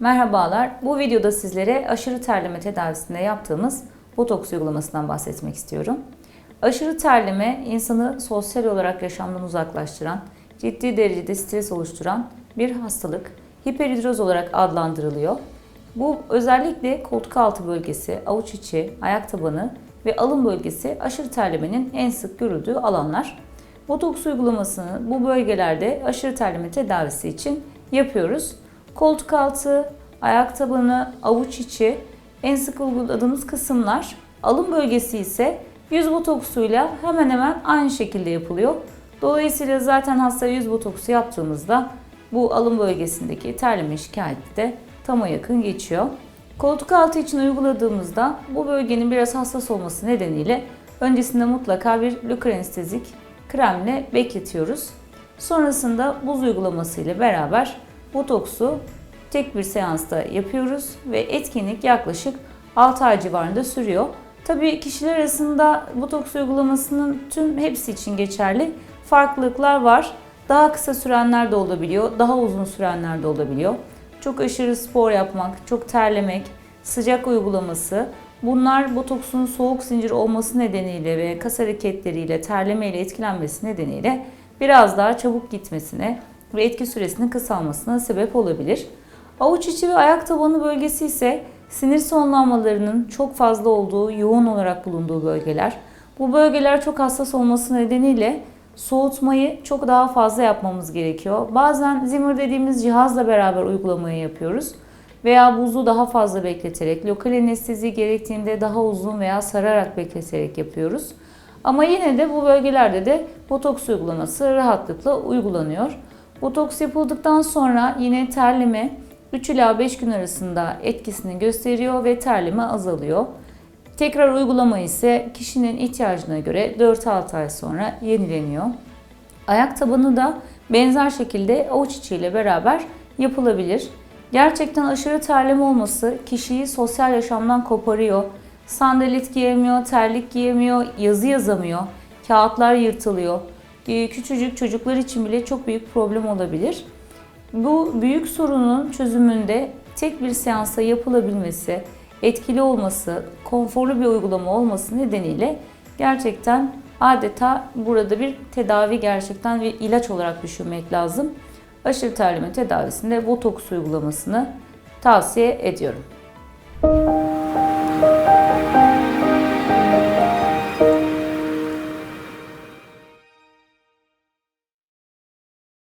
Merhabalar. Bu videoda sizlere aşırı terleme tedavisinde yaptığımız botoks uygulamasından bahsetmek istiyorum. Aşırı terleme insanı sosyal olarak yaşamdan uzaklaştıran, ciddi derecede stres oluşturan bir hastalık. Hiperhidroz olarak adlandırılıyor. Bu özellikle koltuk altı bölgesi, avuç içi, ayak tabanı ve alın bölgesi aşırı terlemenin en sık görüldüğü alanlar. Botoks uygulamasını bu bölgelerde aşırı terleme tedavisi için yapıyoruz. Koltuk altı, ayak tabanı, avuç içi en sık uyguladığımız kısımlar. Alın bölgesi ise yüz botoksuyla hemen hemen aynı şekilde yapılıyor. Dolayısıyla zaten hastaya yüz botoksu yaptığımızda bu alın bölgesindeki terleme şikayeti de tama yakın geçiyor. Koltuk altı için uyguladığımızda bu bölgenin biraz hassas olması nedeniyle öncesinde mutlaka bir lökorenestezik kremle bekletiyoruz. Sonrasında buz uygulaması ile beraber botoksu tek bir seansta yapıyoruz ve etkinlik yaklaşık 6 ay civarında sürüyor. Tabii kişiler arasında botoks uygulamasının tüm hepsi için geçerli farklılıklar var. Daha kısa sürenler de olabiliyor, daha uzun sürenler de olabiliyor. Çok aşırı spor yapmak, çok terlemek, sıcak uygulaması bunlar botoksun soğuk zincir olması nedeniyle ve kas hareketleriyle, terlemeyle etkilenmesi nedeniyle biraz daha çabuk gitmesine ve etki süresinin kısalmasına sebep olabilir. Avuç içi ve ayak tabanı bölgesi ise sinir sonlanmalarının çok fazla olduğu, yoğun olarak bulunduğu bölgeler. Bu bölgeler çok hassas olması nedeniyle soğutmayı çok daha fazla yapmamız gerekiyor. Bazen Zimmer dediğimiz cihazla beraber uygulamayı yapıyoruz. Veya buzu daha fazla bekleterek, lokal anestezi gerektiğinde daha uzun veya sararak bekleterek yapıyoruz. Ama yine de bu bölgelerde de botoks uygulaması rahatlıkla uygulanıyor. Botoks yapıldıktan sonra yine terleme 3 ila 5 gün arasında etkisini gösteriyor ve terleme azalıyor. Tekrar uygulama ise kişinin ihtiyacına göre 4-6 ay sonra yenileniyor. Ayak tabanı da benzer şekilde avuç içiyle beraber yapılabilir. Gerçekten aşırı terleme olması kişiyi sosyal yaşamdan koparıyor. Sandalet giyemiyor, terlik giyemiyor, yazı yazamıyor, kağıtlar yırtılıyor. Ee, Küçücük çocuklar için bile çok büyük problem olabilir. Bu büyük sorunun çözümünde tek bir seansta yapılabilmesi, etkili olması, konforlu bir uygulama olması nedeniyle gerçekten adeta burada bir tedavi gerçekten bir ilaç olarak düşünmek lazım. Aşırı terleme tedavisinde botoks uygulamasını tavsiye ediyorum.